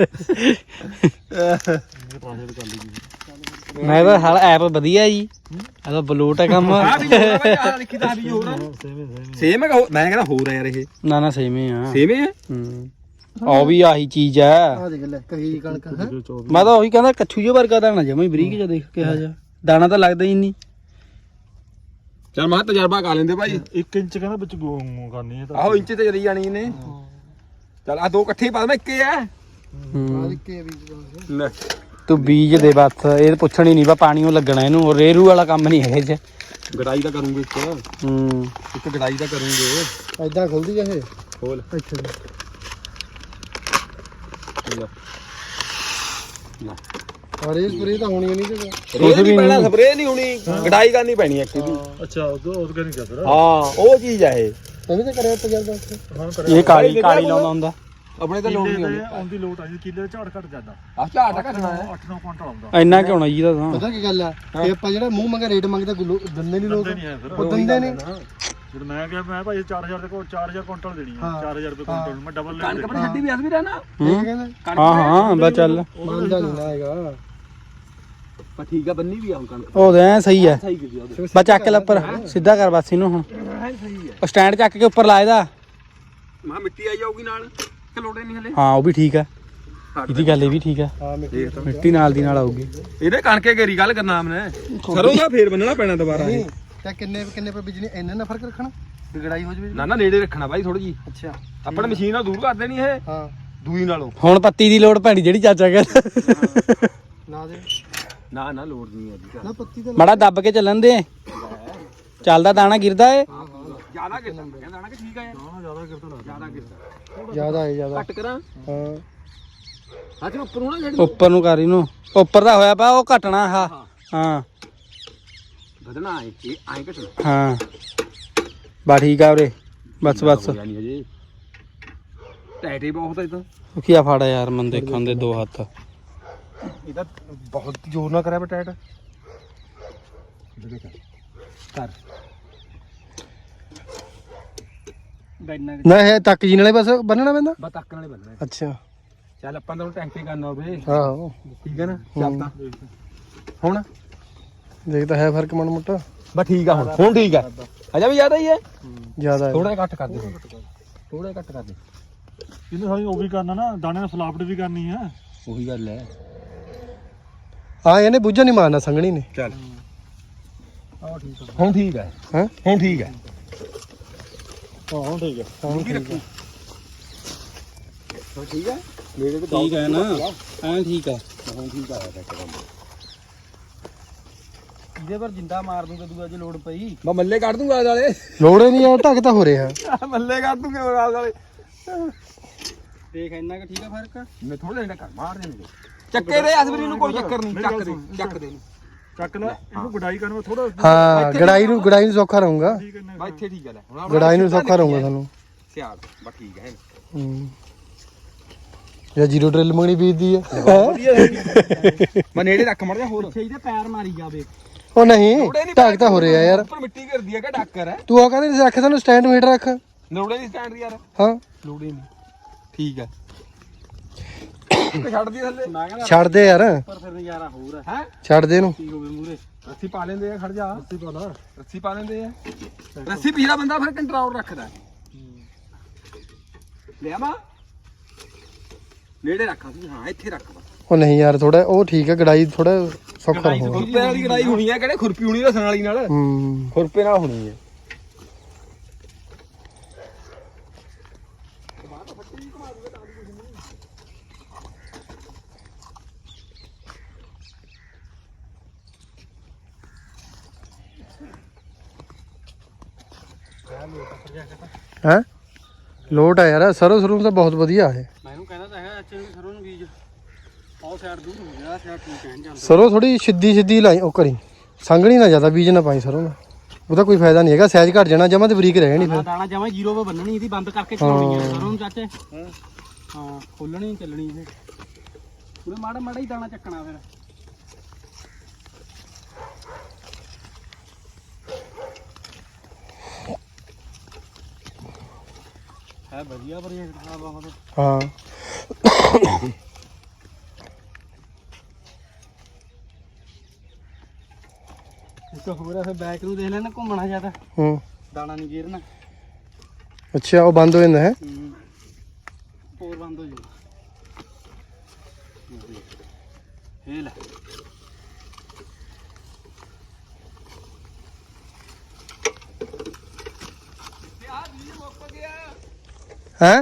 ਮੈਂ ਤਾਂ ਹਾਲ ਐਪ ਵਧੀਆ ਜੀ। ਇਹ ਤਾਂ ਬਲੂਟ ਹੈ ਕੰਮ। ਸੇਮ ਹੈ ਮੈਂ ਕਹਿੰਦਾ ਹੋਰ ਆ ਯਾਰ ਇਹ। ਨਾ ਨਾ ਸੇਮੇ ਆ। ਸੇਮ ਹੈ ਹੂੰ। ਉਹ ਵੀ ਆਹੀ ਚੀਜ਼ ਆ। ਆ ਦੇਖ ਲੈ ਕਹੀ ਕਣਕ ਹੈ? ਜੋ 24 ਮੈਂ ਤਾਂ ਉਹੀ ਕਹਿੰਦਾ ਕੱਛੂ ਜਿਹਾ ਵਰਗਾ ਦਾਣਾ ਜਮਾ ਹੀ ਬਰੀਕ ਜਿਹਾ ਦੇਖ ਕਿਹਾ ਜਾ ਦਾਣਾ ਤਾਂ ਲੱਗਦਾ ਹੀ ਨਹੀਂ। ਚਲ ਮੈਂ ਕਿਹਾ ਤਜਰਬਾ ਕਰ ਲੈਂਦੇ ਭਾਈ। 1 ਇੰਚ ਕਹਿੰਦਾ ਵਿੱਚ ਗੋ ਕਰਨੀ ਹੈ ਤਾਂ। ਆਹੋ ਇੰਚ ਤੇ ਚਲੀ ਜਾਣੀ ਇਹਨੇ। ਚਲ ਆ ਦੋ ਇਕੱਠੇ ਹੀ ਪਾ ਦੇ ਇੱਕੇ ਆ ਹੂੰ। ਆ ਕੇ ਵੀ ਲੈ। ਤੂੰ ਬੀਜ ਦੇ ਬਸ ਇਹ ਪੁੱਛਣੀ ਨਹੀਂ ਬਾ ਪਾਣੀ ਉਹ ਲੱਗਣਾ ਇਹਨੂੰ ਰੇਰੂ ਵਾਲਾ ਕੰਮ ਨਹੀਂ ਹੈਗੇ ਚ ਗੜਾਈ ਤਾਂ ਕਰੂੰਗੇ ਇੱਕ। ਹੂੰ। ਇੱਕ ਗੜਾਈ ਤਾਂ ਕਰੂੰਗੇ। ਐਦਾਂ ਖੁੱਲਦੀ ਆ ਇਹ? ਖੋਲ। ਇੱਥੇ ਦੀ। ਔਰ ਇਹ ਸਪਰੇ ਤਾਂ ਹੋਣੀ ਨਹੀਂ ਤੇ ਰੇਹ ਨਹੀਂ ਪੈਣਾ ਸਪਰੇ ਨਹੀਂ ਹੋਣੀ। ਗੜਾਈ ਕਰਨੀ ਪੈਣੀ ਇੱਕ ਇਹਦੀ ਅੱਛਾ ਉਹ ਆਰਗੈਨਿਕ ਹੈ ਫਿਰ ਹਾਂ ਉਹ ਚੀਜ਼ ਆ ਇਹ। ਇਹ ਵੀ ਤਾਂ ਕਰਿਆ ਤਜਰਬਾ ਉੱਥੇ। ਹਾਂ ਇਹ ਕਾਲੀ ਕਾਲੀ ਲਾਉਂਦਾ ਹੁੰਦਾ। ਆਪਣੇ ਤਾਂ ਲੋੜ ਨਹੀਂ ਕਿੱਲੇ ਆਉਂਦੀ ਤੇ ਆਉਂਦੀ। ਲੋਟ ਆ ਜੀ ਕਿੱਲੇ ਦੇ ਝਾੜ ਘਟ ਜਾਂਦਾ। ਆ ਝਾੜ ਤਾਂ ਘਟਣਾ ਹੈ। 8-9 ਕੁਇੰਟਲ ਆਉਂਦਾ। ਇੰਨਾ ਕਿਉਂ ਨਾ ਜੀ ਦਾ ਤਾਂ? ਪਤਾ ਕੀ ਗੱਲ ਆ? ਇਹ ਆਪਾਂ ਜਿਹੜਾ ਮੂੰਹ ਮੰਗਾ ਰੇਟ ਮੰਗਦਾ ਗੁੱਲੂ ਦਿੰਦੇ ਨਹੀਂ ਲੋਕ। ਦਿੰਦੇ ਨਹੀਂ ਹੈ ਫਿਰ। ਉਹ ਦਿੰਦੇ ਨਹੀਂ। ਜਦੋਂ ਮੈਂ ਕਿਹਾ ਮੈਂ ਭਾਈ 4000 ਦੇ ਕੋਲ 4000 ਕੁਇੰਟਲ ਦੇਣੀ ਹੈ। 4000 ਰੁਪਏ ਕੁਇੰਟਲ ਮੈਂ ਡਬਲ ਲੈ ਕਣਕ ਆਪਣੀ ਛੱਡੀ ਵੀ ਅਸ ਵੀ ਰਹਿਣਾ। ਇਹ ਕਹਿੰਦਾ ਹਾਂ ਹਾਂ ਬਸ ਚੱਲ। ਮੰਨਦਾ ਨਹੀਂ ਨਾ ਹੈਗਾ। ਪਰ ਠੀਕ ਆ ਬੰਨੀ ਵੀ ਆ ਹੁਣ ਕਣਕ। ਉਹ ਐਂ ਸਹੀ ਹੈ ਸਹੀ ਕੀਤੀ ਉਹਦੇ। ਬਸ ਚੱਕ ਲੈ ਉੱਪਰ ਸਿੱਧਾ ਕਰ ਬਸ ਇਹਨੂੰ ਹੁਣ। ਸਹੀ ਉਹ ਸਟੈਂਡ ਚੱਕ ਕੇ ਉੱਪਰ ਲਾ ਇਹਦਾ। ਮਾ ਮਿੱਟੀ ਆਈ ਜਾਊਗੀ ਨਾਲ? ਕਿ ਲੋੜੇ ਨਹੀਂ ਹਲੇ? ਹਾਂ ਉਹ ਵੀ ਠੀਕ ਹੈ ਇਹਦੀ ਗੱਲ ਇਹ ਵੀ ਠੀਕ ਹੈ ਹਾਂ ਮਿੱਟੀ ਮਿੱਟੀ ਨਾਲ ਦੀ ਨਾਲ ਆਊਗੀ। ਇਹਦੇ ਕਣਕੇ ਗੇਰੀ ਗੱਲ ਕਰਨਾ ਹਮਨੇ ਸਰੋਂ ਦਾ ਫੇਰ ਬੰਨਣਾ ਪੈਣਾ ਦੁਬਾਰਾ ਨਹੀਂ ਤਾਂ ਕਿੰਨੇ ਕਿੰਨੇ ਪਰ ਬਿਜਲੀ ਇੰਨਾ ਨਾ ਫ਼ਰਕ ਰੱਖਣਾ? ਵਿਗੜਾਈ ਹੋ ਜਵੇ। ਨਾ ਨਾ ਨੇੜੇ ਰੱਖਣਾ ਬਾਈ ਥੋੜੀ ਜੀ ਅੱਛਾ। ਆਪਣੇ ਮਸ਼ੀਨ ਨਾਲ ਦੂਰ ਕਰ ਦੇਣੀ ਇਹ। ਹਾਂ। ਦੂਈ ਨਾਲੋਂ। ਹੁਣ ਪੱਤੀ ਦੀ ਲੋੜ ਪੈਣੀ ਜਿਹੜੀ ਚਾਚਾ ਕਹਿੰਦਾ। ਨਾ ਦੇ। ਨਾ ਨਾ ਲੋੜ ਨਹੀਂ ਹੈ ਨਾ ਪੱਤੀ ਤਾਂ ਮੜਾ ਦੱਬ ਕੇ ਚੱਲਣ ਦੇ। ਚੱਲਦਾ ਦਾਣਾ ਗਿਰਦਾ ਏ। ਜ਼ਿਆਦਾ ਕਿਰਦਾ ਕਹਿੰਦਾ ਨਾ ਕਿ ਠੀਕ ਆ ਯਾਰ? ਜ਼ਿਆਦਾ ਕਿਰਤਾ ਲਾ ਜ਼ਿਆਦਾ ਕਿਰਦਾ ਜ਼ਿਆਦਾ ਹੈ ਜ਼ਿਆਦਾ। ਘੱਟ ਕਰਾਂ? ਹਾਂ। ਹੱਥ ਨੂੰ ਉੱਪਰ ਹੋਣਾ ਜਿਹੜੀ ਉੱਪਰ ਨੂੰ ਕਰ ਇਹਨੂੰ। ਉੱਪਰ ਦਾ ਹੋਇਆ ਪਾ ਉਹ ਘਟਣਾ ਹਾਂ। ਹਾਂ। ਵਧਣਾ ਹੈ ਇਹ ਐਂ ਘਟਣਾ। ਹਾਂ। ਬਾ ਠੀਕ ਆ ਉਰੇ। ਬਸ ਬਸ। ਬਹੁਤ ਹੈ ਤਾਂ। ਕੀ ਆ ਫਾੜਾ ਯਾਰ ਮਨ ਦੇਖਣ ਦੇ ਦੋ ਹੱਥ। ਇਹ ਤਾਂ ਬਹੁਤ ਜ਼ੋਰ ਨਾਲ ਕਰਿਆ ਬਟੈਟ। ਕਰ। ਨਾ ਇਹ ਤੱਕ ਜੀ ਨਾਲੇ ਬਸ ਬੰਨਣਾ ਪੈਂਦਾ? ਬਸ ਤੱਕ ਨਾਲੇ ਬੰਨਣਾ ਅੱਛਾ। ਚੱਲ ਆਪਾਂ ਤਾਂ ਟੈਂਕੀ ਕਰਨਾ ਹੋਵੇ। ਆਹੋ। ਠੀਕ ਹੈ ਨਾ? ਚੱਲ ਤਾਂ। ਹੁਣ? ਦੇਖਦਾ ਹੈ ਫ਼ਰਕ ਮਨ ਮੋਟਾ। ਬਸ ਠੀਕ ਆ ਹੁਣ। ਹੁਣ ਠੀਕ ਆ ਅਜਾ ਵੀ ਜ਼ਿਆਦਾ ਹੀ ਹੈ? ਜ਼ਿਆਦਾ ਥੋੜਾ ਘੱਟ ਕਰ ਦੇ। ਥੋੜਾ ਘੱਟ ਕਰ ਦੇ। ਇਹਨੇ ਸਾਰੀ ਉਹ ਵੀ ਕਰਨਾ ਨਾ ਦਾਣੇ ਨਾਲ ਫਲਾਵਟ ਵੀ ਕਰਨੀ ਹੈ। ਉਹੀ ਗੱਲ ਹੈ। ਆ ਇਹਨੇ ਬੁੱਝਾ ਨਹੀਂ ਮਾਰਨਾ ਸੰਗਣੀ ਨੇ। ਚੱਲ। ਹੁਣ ਠੀਕ ਹੈ ਹੈ? ਹੁਣ ਠੀਕ ਹੈ ਹਾਂ ਹੁਣ ਠੀਕ ਹੈ ਹੁਣ ਠੀਕ ਹੈ ਮੇਰੇ ਤੇ ਠੀਕ ਹੈ ਨਾ। ਐਂ ਠੀਕ ਆ। ਹੁਣ ਠੀਕ ਆ ਕੰਮ ਇਹਦੇ ਪਰ ਜਿੰਦਾ ਮਾਰ ਦੂੰਗਾ ਦੂਆ ਜੇ ਲੋੜ ਪਈ। ਮੈਂ ਮੱਲੇ ਕੱਢ ਦੂੰਗਾ ਨਾਲੇ ਲੋੜੇ ਨਹੀਂ ਆ ਢੱਕ ਤਾਂ ਹੋ ਰਿਹਾ। ਮੱਲੇ ਕੱਢ ਦੂੰਗੇ ਨਾਲ ਦੇਖ ਇੰਨਾ ਕਿ ਠੀਕ ਆ ਫ਼ਰਕ? ਮੈਂ ਥੋੜਾ ਜਿਹਾ ਕਰ ਮਾਰ ਦੇਣਗੇ ਚੱਕੇ ਦੇ ਅਸਵਰੀ ਨੂੰ ਕੋਈ ਚੱਕਰ ਨਹੀਂ ਚੱਕ ਦੇ ਚੱਕ ਦੇ ਚੱਕ ਲੈ ਇਹਨੂੰ ਗੁਡਾਈ ਕਰਨ ਥੋੜਾ ਹਾਂ ਗੜਾਈ ਨੂੰ ਗੜਾਈ ਨੂੰ ਸੌਖਾ ਰਹੂੰਗਾ। ਠੀਕ ਹੈ ਬਾ ਇੱਥੇ ਠੀਕ ਹੈ ਲੈ। ਹੁਣ ਗੜਾਈ ਨੂੰ ਸੌਖਾ ਰਹੂੰਗਾ ਤੁਹਾਨੂੰ ਸਿਆਲ ਬਾ ਠੀਕ ਹੈ ਹੂੰ। ਜਾਂ ਜ਼ੀਰੋ ਡਰਿਲ ਮੰਗਣੀ ਬੀਜਦੀ ਆ। ਮੈਂ ਨੇੜੇ ਰੱਖ ਮੜ ਜਾ ਹੋਰ। ਇਹਦੇ ਪੈਰ ਮਾਰੀ ਜਾਵੇ। ਉਹ ਨਹੀਂ ਢਾਕ ਤਾਂ ਹੋ ਰਿਹਾ ਯਾਰ। ਉੱਪਰ ਮਿੱਟੀ ਘਿਰਦੀ ਹੈ ਕਿ ਡਾਕਰ ਹੈ? ਤੂੰ ਆ ਕਹਿੰਦੇ ਰੱਖ ਸਾਨੂੰ ਸਟੈਂਡ ਮੀਟਰ ਰੱਖ। ਲੋੜੇ ਦੀ ਸਟੈਂਡ ਯਾਰ। ਹਾਂ। ਲੋੜੇ ਨਹੀਂ। ਠੀਕ ਹੈ ਇੱਕ ਛੱਡ ਦੀ ਥੱਲੇ। ਮੈਂ ਕਹਿੰਦਾ ਛੱਡ ਦੇ ਯਾਰ। ਪਰ ਫਿਰ ਨਜ਼ਾਰਾ ਹੋਰ ਹੈ ਹੈ? ਛੱਡ ਦੇ ਇਹਨੂੰ। ਕੀ ਹੋਵੇ ਮੂਰੇ ਰੱਸੀ ਪਾ ਲੈਂਦੇ ਆ ਖੜ ਜਾ। ਰੱਸੀ ਪਾ ਲਾ। ਰੱਸੀ ਪਾ ਲੈਂਦੇ ਆ। ਰੱਸੀ ਪਿਛਲਾ ਬੰਦਾ ਫਿਰ ਕੰਟਰੋਲ ਰੱਖਦਾ। ਹੈ। ਲਿਆ ਮਾ। ਨੇੜੇ ਰੱਖ ਅਸੀਂ ਹਾਂ ਇੱਥੇ ਰੱਖ ਬਸ। ਉਹ ਨਹੀਂ ਯਾਰ ਥੋੜਾ ਉਹ ਠੀਕ ਹੈ ਗੜਾਈ ਥੋੜਾ ਸੌਖਾ ਖੁਰਪੇ ਵਾਲੀ ਹੋਣੀ ਹੈ ਕਿਹੜੇ ਖੁਰਪੀ ਹੋਣੀ ਰਸਣ ਵਾਲੀ ਨਾਲ ਹੂੰ ਖੁਰਪੇ ਨਾਲ ਹੋਣੀ ਹੈ ਹੈ? ਲੋਟ ਆ ਯਾਰ ਸਰੋਂ ਸਰੋਂ ਤਾਂ ਬਹੁਤ ਵਧੀਆ ਹੈ। ਮੈਂ ਇਹਨੂੰ ਕਹਿੰਦਾ ਤਾਂ ਹੈਗਾ ਅੱਛੇ ਨੂੰ ਸਰੋਂ ਨੂੰ ਬੀਜ। ਆਹ ਸਾਈਡ ਦੂਰ ਹੋ ਗਿਆ ਸਾਈਡ ਠੀਕ ਕਹਿਣ ਜਾਂਦਾ। ਸਰੋਂ ਥੋੜੀ ਸਿੱਧੀ ਸਿੱਧੀ ਲਾਈ ਉਹ ਕਰੀ। ਸੰਘਣੀ ਨਾ ਜ਼ਿਆਦਾ ਬੀਜ ਨਾ ਪਾਈ ਸਰੋਂ ਦਾ। ਉਹਦਾ ਕੋਈ ਫਾਇਦਾ ਨਹੀਂ ਹੈਗਾ ਸਾਈਜ਼ ਘਟ ਜਾਣਾ ਜਮਾ ਤੇ ਬਰੀਕ ਰਹਿਣੀ ਫਿਰ। ਦਾਣਾ ਜਮਾ ਜ਼ੀਰੋ 'ਤੇ ਬੰਨਣੀ ਇਹਦੀ ਬੰਦ ਕਰਕੇ ਚਲਾਉਣੀ ਹੈ। ਸਰੋਂ ਨੂੰ ਚਾਚੇ। ਹਾਂ। ਖੋਲਣੀ ਚੱਲਣੀ ਇਹ ਪੂਰੇ ਮਾੜਾ ਮਾੜਾ ਹੀ ਦਾਣਾ ਚੱਕਣਾ ਫਿਰ। ਹੈ ਵਧੀਆ ਪ੍ਰੋਜੈਕਟ ਆ ਬਹੁਤ ਹਾਂ। ਇੱਕ ਹੋਰ ਆ ਫਿਰ ਬੈਕ ਨੂੰ ਦੇਖ ਲੈਣਾ ਘੁੰਮਣਾ ਜ਼ਿਆਦਾ ਹੂੰ। ਦਾਣਾ ਨਹੀਂ ਗੇਰਨਾ। ਅੱਛਾ ਉਹ ਬੰਦ ਹੋ ਜਾਂਦਾ ਹੈ? ਹੂੰ। ਹੋਰ ਬੰਦ ਹੋ ਜੂ ਇਹ ਲੈ। ਹੈ?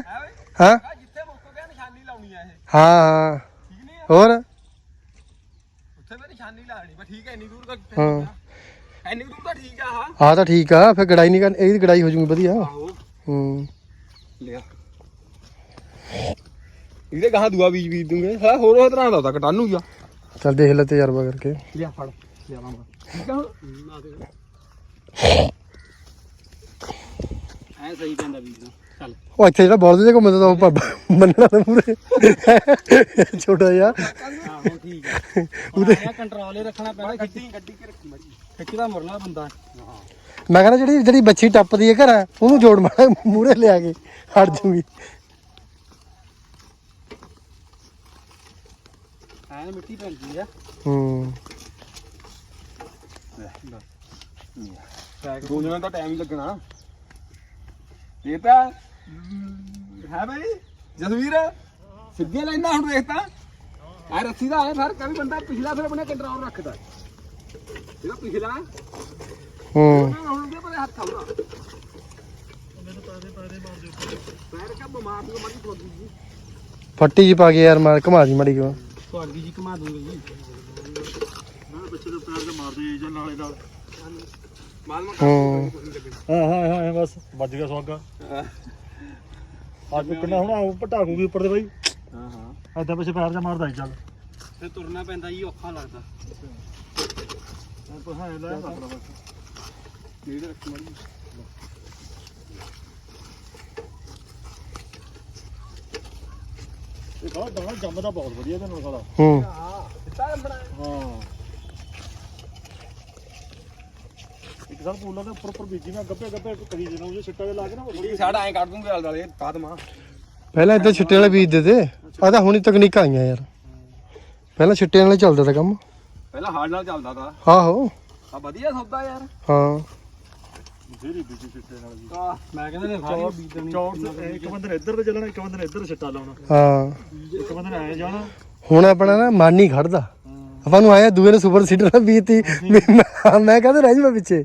ਹਾਂ? ਜਿੱਥੇ ਮੁੱਕ ਗਿਆ ਨਿਸ਼ਾਨੀ ਲਾਉਣੀ ਹੈ ਇਹ ਹਾਂ। ਹਾਂ ਠੀਕ ਨਹੀਂ ਹੋਰ? ਉੱਥੇ ਮੈਂ ਨਿਸ਼ਾਨੀ ਲਾਣੀ ਬਸ ਠੀਕ ਹੈ। ਇੰਨੀ ਦੂਰ ਤੱਕ ਹਾਂ। ਇੰਨੀ ਦੂਰ ਤਾਂ ਠੀਕ ਆ ਹਾਂ ਆ ਤਾਂ ਠੀਕ ਆ ਫਿਰ ਗੜਾਈ ਨਹੀਂ ਕਰ ਇਹਦੀ ਗੜਾਈ ਹੋ ਜੂਗੀ ਵਧੀਆ। ਆਹੋ। ਹੂੰ। ਲਿਆ। ਇਹਦੇ ਗਾਹਾਂ ਦੂਆ ਬੀਜ ਬੀਜ ਦੂੰਗੇ ਹਾਂ ਹੋਰ ਹੋਰ ਤਰ੍ਹਾਂ ਦਾ ਉਹਦਾ ਕਟਾਨੂ ਗਿਆ ਚੱਲ ਦੇਖ ਲੈ ਤਜਰਬਾ ਕਰਕੇ। ਲਿਆ ਫੜ ਲਿਆਵਾਂਗਾ ਠੀਕ ਆ? ਹੁਣ ਐ ਸਹੀ ਪੈਂਦਾ ਵੀਰ ਨੂੰ ਚੱਲ। ਉਹ ਇੱਥੇ ਜਿਹੜਾ ਬੋਲਦੇ ਜੇ ਘੁੰਮਦਾ ਤਾਂ ਉਹ ਪੱਬ ਮੰਨਣਾ ਤਾਂ ਮੂਰੇ ਛੋਟਾ ਜਿਹਾ। ਆਹੋ ਠੀਕ ਹੈ ਉਹਦੇ ਕੰਟਰੋਲ ਹੀ ਰੱਖਣਾ ਪੈਣਾ ਖਿੱਚੀ ਗੱਡੀ ਕੇ ਰੱਖੀ ਮੜੀ ਖਿੱਚਦਾ ਮੁਰਨਾ ਬੰਦਾ। ਮੈਂ ਕਹਿੰਦਾ ਜਿਹੜੀ ਜਿਹੜੀ ਬੱਚੀ ਟੱਪਦੀ ਹੈ ਘਰਾਂ ਉਹਨੂੰ ਜੋੜ ਮਾਰ ਮੂਰੇ ਲਿਆ ਕੇ ਹਟ ਜੂਗੀ। ਐ ਮਿੱਟੀ ਪੈਂਦੀ ਆ। ਹੂੰ। ਦੋ ਜਣਾਂ ਦਾ ਟਾਈਮ ਹੀ ਲੱਗਣਾ। ਇਹ ਤਾਂ ਹੈ ਬਈ ਜਸਵੀਰ। ਸਿੱਧੀਆਂ ਲਾਈਨਾਂ ਹੁਣ ਦੇਖ ਤਾਂ। ਆ ਰੱਸੀ ਦਾ ਹੈ ਫ਼ਰਕ ਆ ਵੀ ਬੰਦਾ ਪਿਛਲਾ ਫਿਰ ਆਪਣੇ ਕੰਟਰੋਲ ਰੱਖਦਾ। ਜਿਹੜਾ ਪਿਛਲਾ ਹੂੰ। ਉਹਨਾਂ ਹੁਣ ਦੇ ਪਰ ਹੱਥ ਆਉਣਾ ਪੈਰ ਕਾ ਬਿਮਾਰ ਨੂੰ ਮੜੀ ਫੋਦੀ ਜੀ। ਫੱਟੀ ਜੀ ਪਾ ਕੇ ਯਾਰ ਮਾਰ ਘਮਾ ਦੀ ਮੜੀ ਕੋ ਤੁਹਾਡੀ ਜੀ ਘੁਮਾ ਦੂੰਗੀ ਜੀ। ਹਾਂ ਬੱਚੇ ਦੇ ਪੈਰ ਤੇ ਮਾਰਦੇ ਜਾਂ ਨਾਲੇ ਨਾਲ ਮਾ ਹੂੰ ਹਾਂ ਹਾਂ ਹਾਂ ਬਸ ਵੱਜ ਗਿਆ ਸਵਾਗਾ ਅੱਜ ਕਿੰਨਾ ਹੁਣ ਆਉ ਪਟਾਕੂਗੀ ਉੱਪਰ ਦੇ ਬਾਈ। ਹਾਂ ਹਾਂ। ਐਦਾਂ ਪਿੱਛੇ ਪੈਰ ਜਾ ਮਾਰਦਾ ਹੀ ਚੱਲ। ਤੇ ਤੁਰਨਾ ਪੈਂਦਾ ਜੀ ਔਖਾ ਲੱਗਦਾ। ਆਪਾਂ ਹਾਂ ਲੈ ਆਪਣਾ ਬਸ ਨੇੜੇ ਰੱਖ ਮੜੀ ਇਹ ਸਾਲਾ ਦਾਣਾ ਜੰਮਦਾ ਬਹੁਤ ਵਧੀਆ ਇਹਦੇ ਨਾਲ ਸਾਲਾ। ਹੂੰ। ਬਣਾ ਹਾਂ। ਸਾਲ ਪੂਲਾ ਦੇ ਉੱਪਰ ਉੱਪਰ ਬੀਜੀ ਮੈਂ ਗੱਪੇ ਗੱਪੇ ਕਰੀ ਜਨਾ ਉਹ ਛਿੱਟਾ ਜਿਹਾ ਲਾ ਕੇ ਨਾ ਉਹ ਥੋੜੀ ਸਾਡਾ ਐਂ ਕੱਢ ਦੂੰਗੇ ਆਲ ਦਾਲੇ ਬਾਦ ਮਾ ਪਹਿਲਾਂ ਇਦਾਂ ਛਿੱਟੇ ਵਾਲੇ ਬੀਜਦੇ ਤੇ ਆ ਤਾਂ ਹੁਣੀ ਤਕਨੀਕਾਂ ਆਈਆਂ ਯਾਰ। ਪਹਿਲਾਂ ਛਿੱਟੇ ਵਾਲੇ ਚੱਲਦਾ ਤਾ ਕੰਮ। ਪਹਿਲਾਂ ਹਾਰਡ ਨਾਲ ਚੱਲਦਾ ਤਾ। ਆਹੋ। ਆ ਵਧੀਆ ਸੌਦਾ ਯਾਰ। ਹਾਂ। ਜਿਹੜੀ ਬੀਜੀ ਛਿੱਟੇ ਨਾਲ ਜੀ। ਆ ਮੈਂ ਕਹਿੰਦਾ ਨੇ ਸਾਰੀ ਬੀਜ ਦੇਣੀ ਚੌੜ ਇੱਕ ਬੰਦੇ ਨੇ ਇੱਧਰ ਤੇ ਚੱਲਣਾ ਇੱਕ ਬੰਦੇ ਨੇ ਇੱਧਰ ਛਿੱਟਾ ਲਾਉਣਾ। ਹਾਂ। ਇੱਕ ਬੰਦੇ ਨੇ ਐ ਜਾਣਾ। ਹੁਣ ਆਪਣਾ ਨਾ ਮਨ ਨਹੀਂ ਖੜਦਾ। ਆਪਾਂ ਨੂੰ ਆਇਆ ਦੂਏ ਨੇ ਸੁਪਰ ਸੀਡਰ ਨਾਲ ਬੀਤੀ ਮੈਂ- ਮੈਂ ਕਹਿੰਦਾ ਰਹਿ ਜਾ ਪਿੱਛੇ?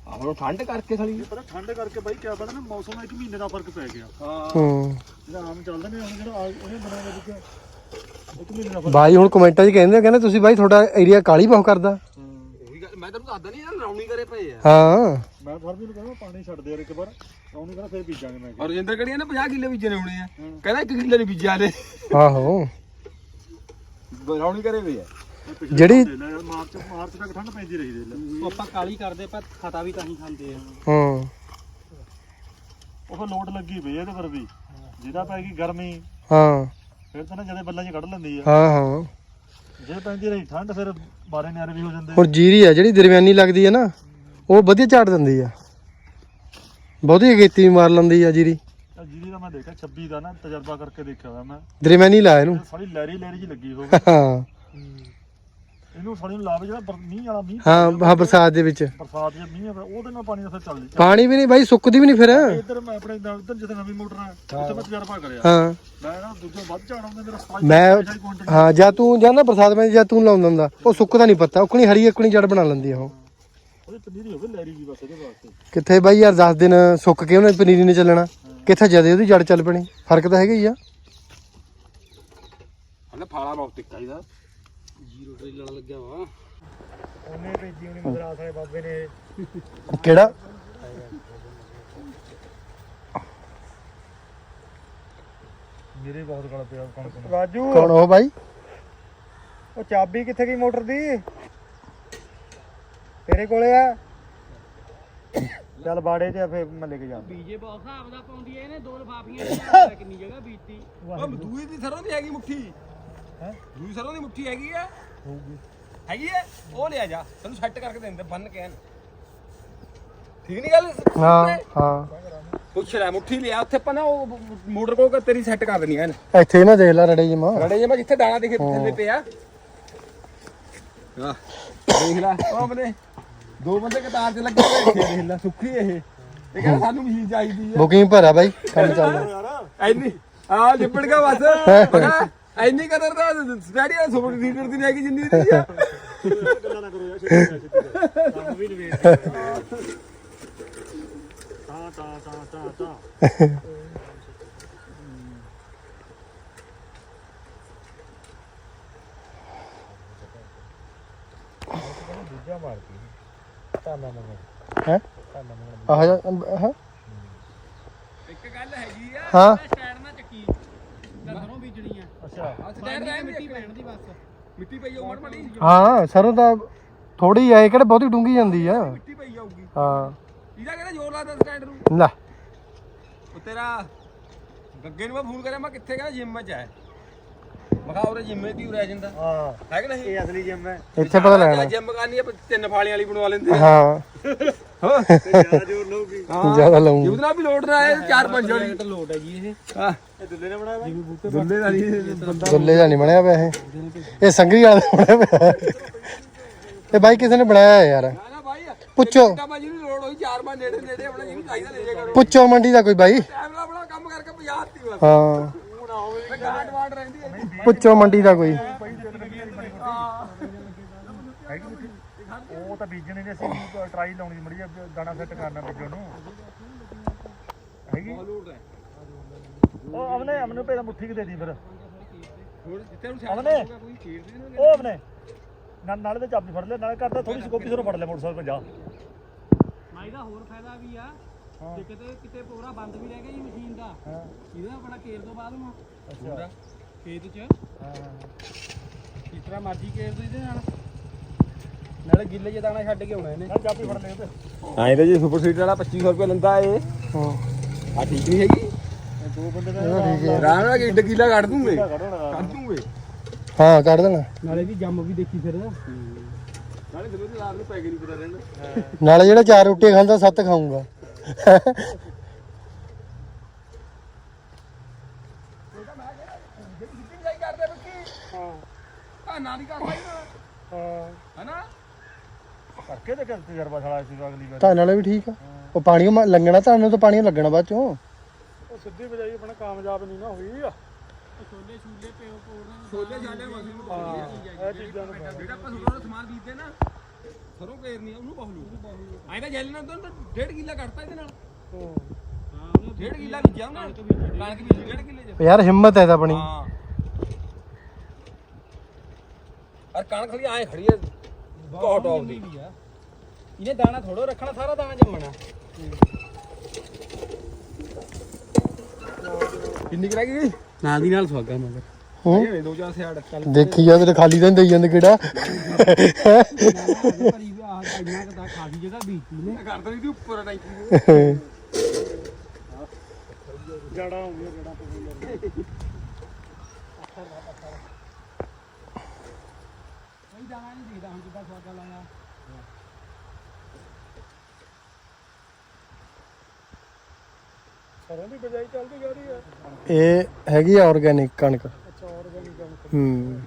ਆ ਹੁਣ ਠੰਡ ਕਰਕੇ ਸਾਲੀ। ਪਰ ਠੰਡ ਕਰਕੇ ਬਾਈ ਕਿਆ ਪਤਾ ਨਾ ਮੌਸਮ ਇੱਕ ਮਹੀਨੇ ਦਾ ਫ਼ਰਕ ਪੈ ਗਿਆ। ਹਾਂ। ਹੂੰ ਜਿਹੜਾ ਆਮ ਚੱਲਦਾ ਨੇ ਹੁਣ ਜਿਹੜਾ ਆ- ਉਹਨੇ ਬਣਾਇਆ ਵਿੱਚ ਇੱਕ ਮਹੀਨੇ ਦਾ ਫ਼ਰਕ ਬਾਈ ਹੁਣ ਕਮੈਂਟਾਂ 'ਚ ਕਹਿੰਦੇ ਆ, ਕਹਿੰਦੇ ਤੁਸੀਂ ਬਾਈ ਤੁਹਾਡਾ ਏਰੀਆ ਕਾਲੀ ਬਹੁਤ ਕਰਦਾ। ਉਹੀ ਗੱਲ ਮੈਂ ਤੈਨੂੰ ਦੱਸਦਾ ਨਹੀਂ ਯਾਰ ਰੌਣੀ ਕਰੇ ਪਏ ਆ। ਹਾਂ। ਮੈਂ ਸਰਜ ਨੂੰ ਕਹਿੰਦਾ ਪਾਣੀ ਛੱਡ ਦੇ ਯਾਰ ਇੱਕ ਵਾਰ। ਉਹਨੇ ਕਹਿੰਦਾ ਫੇਰ ਬੀਜਾਂਗੇ ਮੈਂ। ਕਿਹਾ। ਔਰ ਰਜਿੰਦਰ ਕਿਹੜੀਆਂ ਨੇ 50 ਕਿੱਲੇ ਬੀਜੇ ਨੇ ਹੋਣੇ ਆ ਕਹਿੰਦਾ 1 ਕਿੱਲੇ ਨਹੀਂ ਬੀਜਿਆ ਨੇ ਆਹੋ। ਰੌਣੀ ਕਰੇ ਪਏ ਆ। ਜਿਹੜੀ- ਮਾਰਚ ਮਾਰਚ ਤੱਕ ਠੰਡ ਪੈਂਦੀ ਰਹੀ ਦੇ ਲੈ ਆਪਾਂ ਕਾਲੀ ਕਰਦੇ ਪਰ ਖਤਾ ਵੀ ਤਾਂ ਹੀ ਖਾਂਦੇ ਆ। ਹੂੰ। ਉਹ ਲੋਡ ਲੱਗੀ ਪਈ ਇਹਦੇ ਪਰ ਵੀ। ਜਿਹਦਾ ਪੈ ਗਈ ਗਰਮੀ ਹਾਂ। ਫਿਰ ਤਾਂ ਨਾ ਜਦੇ ਬੱਲਾਂ 'ਚ ਕੱਢ ਲੈਂਦੀ ਆ। ਹਾਂ ਹਾਂ। ਜੇ ਪੈਂਦੀ ਰਹੀ ਠੰਡ ਫਿਰ ਬਾਰੇ ਨਿਆਰੇ ਵੀ ਹੋ ਜਾਂਦੇ ਹੁਣ ਜੀਰੀ ਆ ਜਿਹੜੀ ਦਰਮਿਆਨੀ ਲੱਗਦੀ ਆ ਨਾ ਉਹ ਵਧੀਆ ਝਾੜ ਦਿੰਦੀ ਆ। ਬਹੁਤੀ ਅਗੇਤੀ ਮਾਰ ਲੈਂਦੀ ਆ ਜੀਰੀ। ਜੀਰੀ ਦਾ ਮੈਂ ਦੇਖਿਆ 26 ਦਾ ਨਾ ਤਜਰਬਾ ਕਰਕੇ ਦੇਖਿਆ ਹੋਇਆ ਮੈਂ। ਦਰਮਿਆਨੀ ਲਾ ਇਹਨੂੰ। ਸਾਰੀ ਲੈਰੀ ਲੈਰੀ ਜੀ ਲੱਗੀ ਹੋਵੇ। ਹਾਂ। ਇਹਨੂੰ ਸਾਰੀ ਨੂੰ ਲਾਵੇ ਜਿਹੜਾ ਬਰ- ਮੀਂਹ ਵਾਲਾ ਮੀਂਹ ਹਾਂ ਹਾਂ ਬਰਸਾਤ ਦੇ ਵਿੱਚ। ਬਰਸਾਤ ਜੇ ਮੀਂਹ ਆਵੇ ਉਹਦੇ ਨਾਲ ਪਾਣੀ ਦਾ ਫਿਰ ਚੱਲਦੀ। ਪਾਣੀ ਵੀ ਨਹੀਂ ਬਾਈ ਸੁੱਕਦੀ ਵੀ ਨਹੀਂ ਫਿਰ। ਇੱਧਰ ਮੈਂ ਆਪਣੇ ਨਾਲ ਇੱਧਰ ਜਿੱਥੇ ਨਵੀਂ ਮੋਟਰ ਹੈ ਉੱਥੇ ਮੈਂ ਤਜਰਬਾ ਕਰਿਆ। ਹਾਂ। ਮੈਂ ਨਾ ਦੂਜੇ ਵੱਧ ਝਾੜਾਉਂਦੇ ਮੇਰਾ ਸਤਾਈ ਮੈਂ ਹਾਂ ਜਾਂ ਤੂੰ ਜਾਂ ਨਾ ਬਰਸਾਤ ਵਿੱਚ ਜਾਂ ਤੂੰ ਲਾਉਂਦਾ ਹੁੰਦਾ। ਉਹ ਸੁੱਕਦਾ ਨਹੀਂ ਪੱਤਾ ਉਕਣੀ ਹਰੀ ਉਕਣੀ ਜੜ ਬਣਾ ਲੈਂਦੀ ਆ ਉਹ। ਉਹਦੀ ਪਨੀਰੀ ਹੋਵੇ ਲੈਰੀ ਜੀ ਬਸ ਇਹਦੇ ਵਾਸਤੇ। ਕਿੱਥੇ ਬਾਈ ਯਾਰ 10 ਦਿਨ ਸੁੱਕ ਕੇ ਉਹਨੇ ਪਨੀਰੀ ਨੇ ਚੱਲਣਾ। ਕਿੱਥੇ ਜਦੇ ਉਹਦੀ ਜੜ ਚੱਲ ਪਣੀ? ਫ਼ਰਕ ਤਾਂ ਹੈਗਾ ਹੀ ਆ। ਹਲੇ ਫਾਲਾ ਬਹੁਤ ਟਿੱਕਾ ਇਹਦਾ। ਜੀਰੋ ਟ੍ਰੇਲ ਵਾਲਾ ਲੱਗਿਆ ਵਾ। ਉਹਨੇ ਭੇਜੀ ਉਹਨੇ ਮਦਰਾਸ ਵਾਲੇ ਬਾਬੇ ਨੇ ਕਿਹੜਾ? ਮੇਰੇ ਬਹੁਤ ਗਲ ਪਿਆ ਕਣਕ ਨੂੰ ਰਾਜੂ। ਕੌਣ ਉਹ ਬਾਈ? ਉਹ ਚਾਬੀ ਕਿੱਥੇ ਗਈ ਮੋਟਰ ਦੀ? ਤੇਰੇ ਕੋਲੇ ਆ। ਚੱਲ ਬਾੜੇ ਤੇ ਫੇਰ ਮੈਂ ਲੈ ਕੇ ਜਾਵਾਂ। ਬੀਜੇ ਬਹੁਤ ਹਿਸਾਬ ਦਾ ਪਾਉਂਦੀ ਐ ਇਹਨੇ ਦੋ ਲਫਾਫੀਆਂ ਕਿੰਨੀ ਜਗ੍ਹਾ ਬੀਜਤੀ। ਉਹ ਦੂਈ ਦੀ ਸਰੋਂ ਦੀ ਹੈਗੀ ਮੁੱਠੀ। ਹੈ? ਦੂਈ ਸਰੋਂ ਦੀ ਮੁੱਠੀ ਹੈਗੀ ਆ। ਹੈਗੀ ਆ? ਉਹ ਲਿਆ ਜਾ। ਤੈਨੂੰ ਸੈੱਟ ਕਰਕੇ ਦਿੰਦੇ ਬੰਨ ਕੇ ਐਨ। ਠੀਕ ਨਹੀਂ ਗੱਲ? ਹਾਂ ਹਾਂ। ਪੁੱਛ ਲੈ ਮੁੱਠੀ ਲਿਆ ਉੱਥੇ ਆਪਾਂ ਨਾ ਉਹ ਮੋਟਰ ਕੋਲ ਤੇਰੀ ਸੈੱਟ ਕਰ ਦੇਣੀ ਐਨ। ਇੱਥੇ ਨਾ ਦੇਖ ਲੈ ਰੜੇ ਜਮਾ ਰੜੇ ਜੇ ਮੈਂ ਜਿੱਥੇ ਦਾਣਾ ਦਿਖੇ ਥੱਲੇ ਪਿਆ। ਆਹ ਦੇਖ ਲੈ ਉਹ ਬਨੇ ਦੋ ਬੰਦੇ ਕਤਾਰ 'ਚ ਲੱਗੇ ਹੋਏ ਇੱਥੇ ਦੇਖ ਲੈ ਸੁੱਕੀ ਇਹ। ਇਹ ਕਹਿੰਦਾ ਸਾਨੂੰ ਮਸ਼ੀਨ ਚਾਹੀਦੀ ਆ। ਬੁਕਿੰਗ ਭਰਾ ਬਾਈ ਕੰਮ ਚੱਲਦਾ ਐਨੀ ਆ ਲਿਪੜ ਗਿਆ ਬਸ। ਪਤਾ? ਐਨੀ ਕਦਰ ਤਾਂ ਸਟੈਡੀ ਵਾਲਾ ਸੁਪਰ ਲੀਡਰ ਦੀ ਨਹੀਂ ਹੈਗੀ ਜਿੰਨੀ ਦੀ ਆ। ਗੱਲਾਂ ਨਾ ਕਰੋ ਯਾਰ ਛੇਤੀ ਕਰ, ਛੇਤੀ ਕਰ। ਕੰਮ ਵੀ ਨਵੇੜ ਤਾਂ ਤਾਂ ਤਾਂ। ਤਾਂ ਤਾਂ ਹੈ ਆਹ ਜਾ ਹਾਂ। ਇੱਕ ਗੱਲ ਹੈਗੀ ਆ। ਹਾਂ ਸਟੈਂਡ ਨਾ ਚੱਕੀ ਸਰੋਂ ਬੀਜਣੀ ਆ ਅੱਛਾ। ਆ ਸਟੈਂਡ ਰਹਿ ਮਿੱਟੀ ਮਿੱਟੀ ਪੈਣ ਦੀ ਬਸ। ਮਿੱਟੀ ਪਈ ਜਾਊ ਮੜ ਮੜੀ ਹਾਂ ਸਰੋਂ ਤਾਂ ਥੋੜੀ ਆ ਇਹ ਕਿਹੜੇ ਬਹੁਤੀ ਡੂੰਗੀ ਜਾਂਦੀ ਆ। ਮਿੱਟੀ ਪਈ ਜਾਊਗੀ। ਹਾਂ। ਇਹਦਾ ਕਿਹੜਾ ਜ਼ੋਰ ਲੱਗਦਾ ਸਟੈਂਡ ਨੂੰ? ਲੈ। ਉਹ ਤੇਰਾ ਗੱਗੇ ਨੂੰ ਮੈਂ ਫੋਨ ਕਰਿਆ ਮੈਂ ਕਿੱਥੇ ਗਿਆ ਜਿੰਮ 'ਚ ਹੈ? ਮੈਂ ਕਿਹਾ ਉਰੇ ਜਿੰਮੇ ਦੀ ਉਰੇ ਜਾਂਦਾ? ਹਾਂ। ਹੈ ਕਿ ਨਹੀਂ? ਇਹ ਅਸਲੀ ਜਿੰਮ ਹੈ। ਇੱਥੇ ਪਤਾ ਲੈਣਾ। ਜਿੰਮ ਕਰਨੀ ਆ ਤਿੰਨ ਫਾਲੀਆਂ ਵਾਲੀ ਬਣਵਾ ਲੈਂਦੇ ਆ। ਹਾਂ। ਹਾਂ ਜ਼ਿਆਦਾ ਜੋਰ ਲਊਗੀ। ਜ਼ਿਆਦਾ ਲਾਉਂ ਉਹਦੇ ਨਾਲ ਵੀ ਲੋਡ ਨਾ ਆਏ ਚਾਰ ਪੰਜ ਵਾਲੀ ਤਾਂ ਲੋਡ ਹੈ ਜੀ ਇਹ। ਹਾਂ। ਇਹ ਦੁੱਲੇ ਨੇ ਬਣਾਇਆ ਵਾ? ਦੁੱਲੇ ਦਾ ਨਹੀਂ ਬੰਦਾ ਦੁੱਲੇ ਦਾ ਨਹੀਂ ਬਣਿਆ ਪਿਆ ਇਹ। ਇਹ ਸੰਗਰੀ ਵਾਲਾ ਬਣਿਆ ਪਿਆ। ਇਹ ਬਾਈ ਕਿਸੇ ਨੇ ਬਣਾਇਆ ਹੈ ਯਾਰ। ਪੁੱਛੋ। ਤਾਂ ਭਾਜੀ ਨੂੰ ਲੋਡ ਹੋਈ ਚਾਰ ਪੰਜ ਨੇੜੇ ਨੇੜੇ ਆਪਣਾ ਜਿਹਨੂੰ ਚਾਹੀਦਾ ਲੈ ਜਾ ਕਰੋ ਪੁੱਛੋ ਮੰਡੀ ਦਾ ਕੋਈ ਬਾਈ। ਟਾਈਮ ਨਾਲ ਆਪਣਾ ਕੰਮ ਕਰਕੇ 50 ਤੀ ਬਸ। ਹਾਂ। ਗਾਂਡ ਵਾਂਡ ਰਹਿੰਦੀ ਹੈ ਪੁੱਛੋ ਮੰਡੀ ਦਾ ਕੋਈ। ਉਹ ਤਾਂ ਬੀਜਣੇ ਨੇ ਅਸੀਂ ਟਰਾਈ ਲਾਉਣੀ ਮੜੀ ਦਾਣਾ ਸੈੱਟ ਕਰਨਾ ਬੀਜਣ ਨੂੰ। ਹੈਗੀ? ਉਹ ਅਮਨੇ ਅਮਨੇ ਪਹਿਲਾਂ ਮੁੱਠੀ ਕਿ ਦੇ ਦੀ ਫਿਰ। ਹੋਰ ਜਿੱਥੇ ਨੂੰ ਅਮਨੇ? ਕੋਈ ਖੇਡ ਦੇ ਉਹ ਅਮਨੇ ਨਾਲ ਨਾਲੇ ਤੇ ਚਾਬੀ ਫੜ ਲੈ ਨਾਲੇ ਕਰਦਾ ਥੋੜੀ ਸਕੋਪੀ ਸਿਰੋਂ ਫੜ ਲੈ ਮੋਟਰਸਾਈਕਲ 50 ਮਾਈ ਦਾ ਹੋਰ ਫਾਇਦਾ ਵੀ ਆ ਜੇ ਕਿਤੇ ਕਿਤੇ ਪੂਰਾ ਬੰਦ ਵੀ ਰਹਿ ਗਿਆ ਜੀ ਮਸ਼ੀਨ ਦਾ ਹਾਂ। ਇਹਦਾ ਆਪਣਾ ਕੇਰ ਤੋਂ ਬਾਅਦ ਨੂੰ ਅੱਛਾ। ਖੇਤ 'ਚ? ਹਾਂ। ਜਿਸ ਤਰ੍ਹਾਂ ਮਰਜ਼ੀ ਕੇਰ ਦੋ ਇਹਦੇ ਨਾਲ। ਨਾਲੇ ਗਿੱਲੇ ਜਿਹਾ ਦਾਣਾ ਛੱਡ ਕੇ ਆਉਣਾ ਇਹਨੇ ਨਾਲ ਚਾਬੀ ਫੜ ਲੈ ਉਹਦੇ। ਹਾਂ ਇਹਦੇ ਜੀ ਸੁਪਰ ਸੀਟਰ ਵਾਲਾ 2500 ਰੁਪਏ ਲੈਂਦਾ ਏ। ਹਾਂ। ਆ ਠੀਕ ਨਹੀਂ ਹੈਗੀ? ਦੋ ਬੰਦੇ ਦਾ ਠੀਕ ਹੈ। ਆਰਾਮ ਨਾਲ ਕਿੱਡ ਕਿਲਾ ਕੱਢ ਦੂੰਗੇ? ਕੱਢਣਾ ਕੱਢ ਦੂੰਗੇ? ਹਾਂ ਕੱਢ ਦੇਣਾ। ਨਾਲੇ ਵੀ ਜੰਮ ਵੀ ਦੇਖੀ ਫਿਰ। ਨਾਲੇ ਦਿਲੋਂ ਦੀ ਰਾਤ ਨੂੰ ਪੈ ਕੇ ਨਹੀਂ ਪਤਾ ਰਹਿਣਾ ਨਾਲੇ ਜਿਹੜਾ ਚਾਰ ਰੋਟੀਆਂ ਖਾਂਦਾ ਸੱਤ ਖਾਊਂਗਾ। ਸਿੱਧੀ ਜਾਈ ਕਰਦੇ ਬੱਕੀ ਹਾਂ ਆ ਨਾ ਦੀ ਕਰ। ਲਈ ਹਾਂ ਹਨਾ ਕਰਕੇ ਤੇ ਤਜਰਬਾ ਸਾਲਾ ਸੀ ਅਗਲੀ ਵਾਰ ਤਾਂ ਨਾਲੇ ਵੀ ਠੀਕ ਆ। ਉਹ ਪਾਣੀ ਲੰਗਣਾ ਤੁਹਾਨੂੰ ਤਾਂ ਪਾਣੀ ਲੱਗਣਾ ਬਾਅਦ ਚੋਂ। ਸਿੱਧੀ ਵਜਾਈ ਆਪਣਾ ਕਾਮਯਾਬ ਨਹੀਂ ਨਾ ਹੋਈ ਆ। ਛੋਲੇ ਛੂਲੇ ਪਿਓ ਪੋੜਨੇ ਛੋਲੇ ਛਾਲੇ ਮਸੀਂ ਨੂੰ ਪਾਉਂਦੇ ਇਹ ਚੀਜ਼ਾਂ ਨੂੰ ਜਿਹੜਾ ਆਪਾਂ ਸਰੋਂ ਦਾ ਸਮਾਨ ਬੀਜਦੇ ਨਾ ਸਰੋਂ ਘੇਰਨੀ ਆ, ਉਹਨੂੰ ਬਹੁਲੂ ਐਂ ਤਾਂ ਜੈਲ ਨਾਲ ਤਾਂ ਡੇਢ ਕਿੱਲਾ ਕੱਟਤਾ ਇਹਦੇ ਨਾਲ। ਹਾਂ। ਉਹਨੂੰ ਡੇਢ ਕਿੱਲਾ ਬੀਜਿਆ ਉਹਨੇ ਕਣਕ ਬੀਜੀ ਡੇਢ ਕਿੱਲੇ ਚ। ਯਾਰ ਹਿੰਮਤ ਹੈ ਤਾਂ ਆਪਣੀ। ਹਾਂ। ਅਰ ਕਣਕ ਖੜੀ ਐਂ ਖੜੀ ਐ ਬਹੁਤ ਟੌਪ ਦੀ। ਵੀ ਆ। ਇਹਨੇ ਦਾਣਾ ਥੋੜੋ ਰੱਖਣਾ ਸਾਰਾ ਦਾਣਾ ਜੰਮਣਾ। ਕਿੰਨੀ ਕੁ ਰਹਿ ਗਈ? ਨਾਲ ਦੀ ਨਾਲ ਸਵਾਗਾ ਮਗਰ। ਹੂੰ। ਇਹ ਦੋ ਚਾਰ ਸਿਆੜ ਦੇਖੀ ਜਾ ਤੇ ਖਾਲੀ ਤਾਂ ਦੇਈ ਜਾਂਦੇ ਕਿਹੜਾ? ਭਰੀ ਆਹ ਇੰਨਾ ਕਦਾ ਖਾਸੀ ਜਗ੍ਹਾ ਬੀਜਤੀ ਨੇ। ਕਰ ਦਣੀ ਦੀ ਉੱਪਰ ਟੈਂਕੀ ਦੇ ਜੜਾ ਹੋ ਗਿਆ ਜੜਾ ਕੋਈ ਦਾਣਾ ਨਹੀਂ ਦਿਖਦਾ ਹੁਣ ਜਿੱਦਾਂ ਸਵਾਗਾ ਲਾਇਆ। ਸਰੋਂ ਦੀ ਬਜਾਈ ਚੱਲਦੀ ਜਾ ਰਹੀ ਹੈ? ਇਹ ਹੈਗੀ ਆ ਆਰਗੈਨਿਕ ਕਣਕ। ਅੱਛਾ ਆਰਗੈਨਿਕ ਕਣਕ। ਹੂੰ।